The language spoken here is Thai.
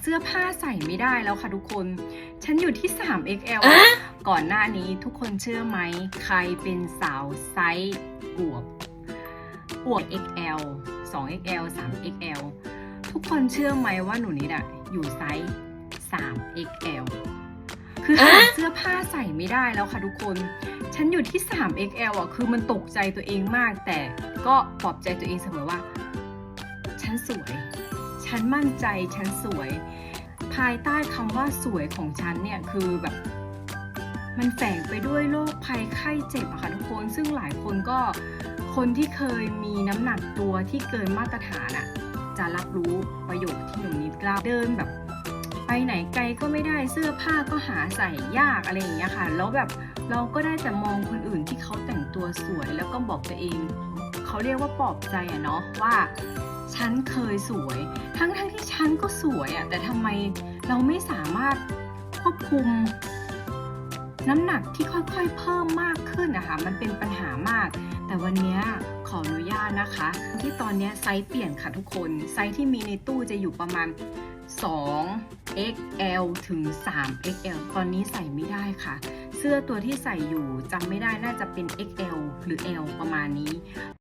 เสื้อผ้าใส่ไม่ได้แล้วค่ะทุกคน ฉันอยู่ที่ 3XL ก่อนหน้านี้ทุกคนเชื่อไหม ใครเป็นสาวไซส์อวบอวบ XL 2XL 3XL ทุกคนเชื่อไหมว่าหนูนิดอะอยู่ไซส์ 3XL คือหาเสื้อผ้าใส่ไม่ได้แล้วค่ะทุกคน ฉันอยู่ที่ 3XL อะ คือมันตกใจตัวเองมาก แต่ก็ปลอบใจตัวเองเสมอว่า ฉันสวย ฉันมั่นใจฉันสวย ภายใต้คำว่าสวยของฉันเนี่ยคือแบบ มันแฝงไปด้วยโรคภัยไข้เจ็บอะค่ะทุกคน ซึ่งหลายคนก็คนที่เคยมีน้ำหนักตัวที่เกินมาตรฐานอะจะรับรู้ประโยคที่หนูนิดกล่าเดินแบบไปไหนไกลก็ไม่ได้เสื้อผ้าก็หาใส่ยากอะไรอย่างเงี้ยค่ะ แล้วแบบเราก็ได้แต่มองคนอื่นที่เขาแต่งตัวสวย แล้วก็บอกตัวเอง เขาเรียกว่าปลอบใจอะเนาะว่า ฉันเคยสวยทั้ง ฉันก็สวยอะแต่ทำไมเราไม่สามารถควบคุม น้ำหนักที่ค่อยๆเพิ่มมากขึ้นนะคะ มันเป็นปัญหามาก แต่วันนี้ขออนุญาตนะคะ ที่ตอนนี้ไซส์เปลี่ยนค่ะทุกคน ไซส์ที่มีในตู้จะอยู่ประมาณ 2 XL ถึง 3 XL ตอนนี้ใส่ไม่ได้ค่ะ เสื้อตัวที่ใส่อยู่จำไม่ได้น่าจะเป็น XL หรือ L ประมาณนี้